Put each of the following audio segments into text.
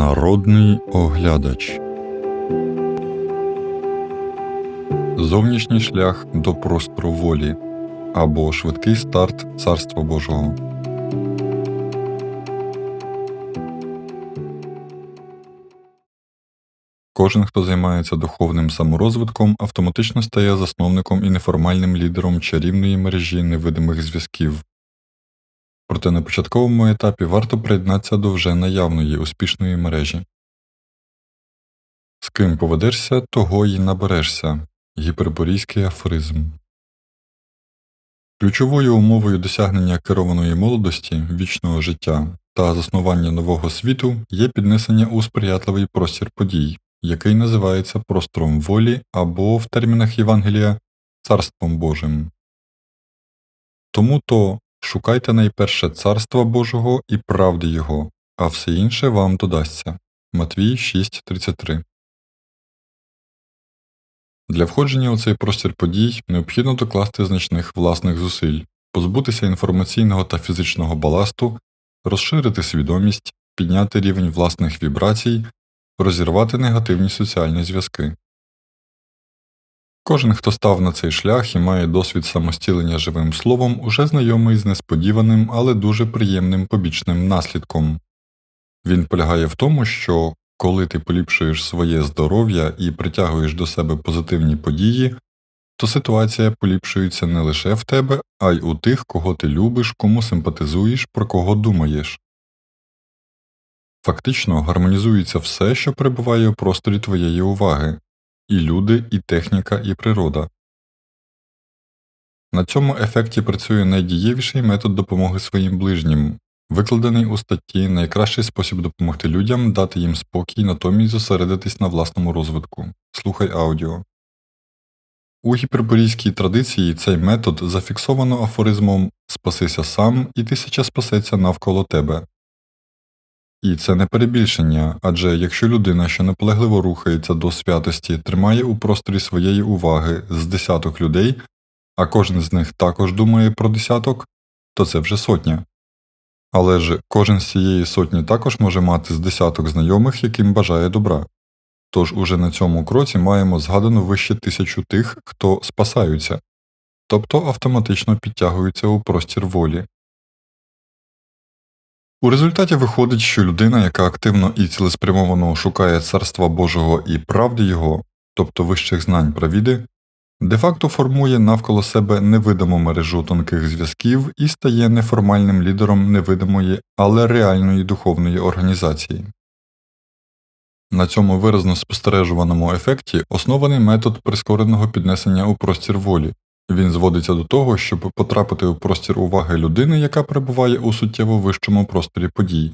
Народний оглядач Зовнішній шлях до простору волі або швидкий старт Царства Божого. Кожен, хто займається духовним саморозвитком, автоматично стає засновником і неформальним лідером чарівної мережі невидимих зв'язків. Проте на початковому етапі варто приєднатися до вже наявної успішної мережі. З ким поведешся, того й наберешся. Гіперборійський афоризм. Ключовою умовою досягнення керованої молодості, вічного життя та заснування нового світу є піднесення у сприятливий простір подій, який називається простором волі або в термінах Євангелія Царством Божим. Тому то шукайте найперше Царства Божого і правди Його, а все інше вам додасться. Матвій 6.33 Для входження у цей простір подій необхідно докласти значних власних зусиль, позбутися інформаційного та фізичного баласту, розширити свідомість, підняти рівень власних вібрацій, розірвати негативні соціальні зв'язки. Кожен, хто став на цей шлях і має досвід самостілення живим словом, уже знайомий з несподіваним, але дуже приємним побічним наслідком. Він полягає в тому, що коли ти поліпшуєш своє здоров'я і притягуєш до себе позитивні події, то ситуація поліпшується не лише в тебе, а й у тих, кого ти любиш, кому симпатизуєш, про кого думаєш. Фактично гармонізується все, що перебуває у просторі твоєї уваги і люди, і техніка, і природа. На цьому ефекті працює найдієвіший метод допомоги своїм ближнім, викладений у статті Найкращий спосіб допомогти людям дати їм спокій, натомість зосередитись на власному розвитку. Слухай аудіо. У гіперборійській традиції цей метод зафіксовано афоризмом Спасися сам і тисяча спасеться навколо тебе. І це не перебільшення, адже якщо людина, що наполегливо рухається до святості, тримає у просторі своєї уваги з десяток людей, а кожен з них також думає про десяток, то це вже сотня. Але ж кожен з цієї сотні також може мати з десяток знайомих, яким бажає добра. Тож уже на цьому кроці маємо згадану вище тисячу тих, хто спасаються, тобто автоматично підтягуються у простір волі. У результаті виходить, що людина, яка активно і цілеспрямовано шукає царства Божого і правди Його, тобто вищих знань правіди, де-факто формує навколо себе невидиму мережу тонких зв'язків і стає неформальним лідером невидимої, але реальної духовної організації. На цьому виразно спостережуваному ефекті оснований метод прискореного піднесення у простір волі, він зводиться до того, щоб потрапити у простір уваги людини, яка перебуває у суттєво вищому просторі подій.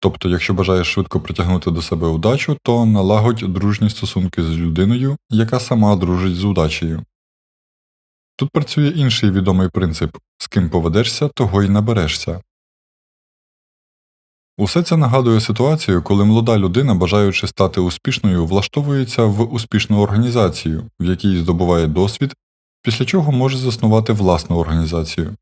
Тобто, якщо бажаєш швидко притягнути до себе удачу, то налагодь дружні стосунки з людиною, яка сама дружить з удачею. Тут працює інший відомий принцип з ким поведешся, того й наберешся. Усе це нагадує ситуацію, коли молода людина, бажаючи стати успішною, влаштовується в успішну організацію, в якій здобуває досвід після чого може заснувати власну організацію.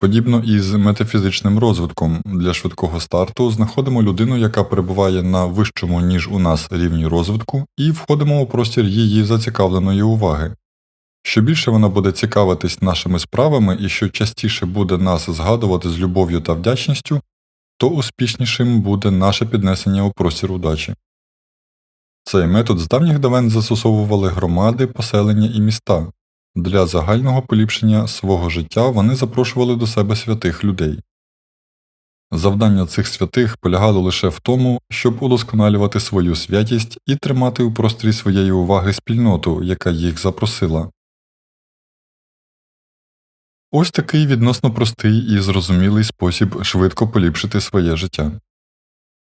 Подібно із метафізичним розвитком для швидкого старту знаходимо людину, яка перебуває на вищому, ніж у нас рівні розвитку, і входимо у простір її зацікавленої уваги. Що більше вона буде цікавитись нашими справами і що частіше буде нас згадувати з любов'ю та вдячністю, то успішнішим буде наше піднесення у простір удачі. Цей метод з давніх давен застосовували громади, поселення і міста, для загального поліпшення свого життя вони запрошували до себе святих людей. Завдання цих святих полягало лише в тому, щоб удосконалювати свою святість і тримати у прострі своєї уваги спільноту, яка їх запросила. Ось такий відносно простий і зрозумілий спосіб швидко поліпшити своє життя.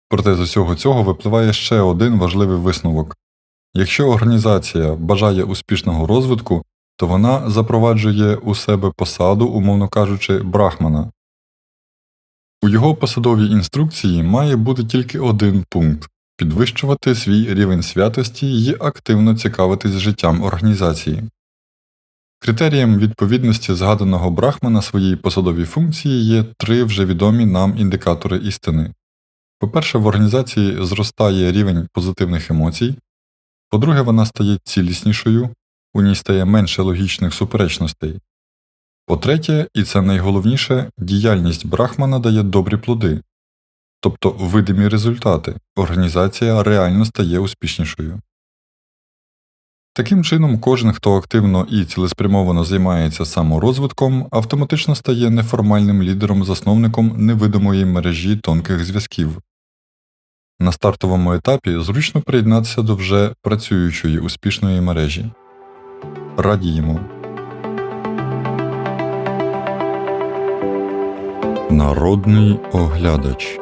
Проте з усього цього випливає ще один важливий висновок якщо організація бажає успішного розвитку, то вона запроваджує у себе посаду, умовно кажучи, брахмана. У його посадовій інструкції має бути тільки один пункт підвищувати свій рівень святості і активно цікавитись життям організації. Критерієм відповідності згаданого брахмана своїй посадовій функції є три вже відомі нам індикатори істини По-перше, в організації зростає рівень позитивних емоцій. По-друге, вона стає ціліснішою, у ній стає менше логічних суперечностей. По-третє, і це найголовніше, діяльність Брахмана дає добрі плоди, тобто видимі результати, організація реально стає успішнішою. Таким чином, кожен, хто активно і цілеспрямовано займається саморозвитком, автоматично стає неформальним лідером-засновником невидимої мережі тонких зв'язків. На стартовому етапі зручно приєднатися до вже працюючої успішної мережі. Радіємо! Народний оглядач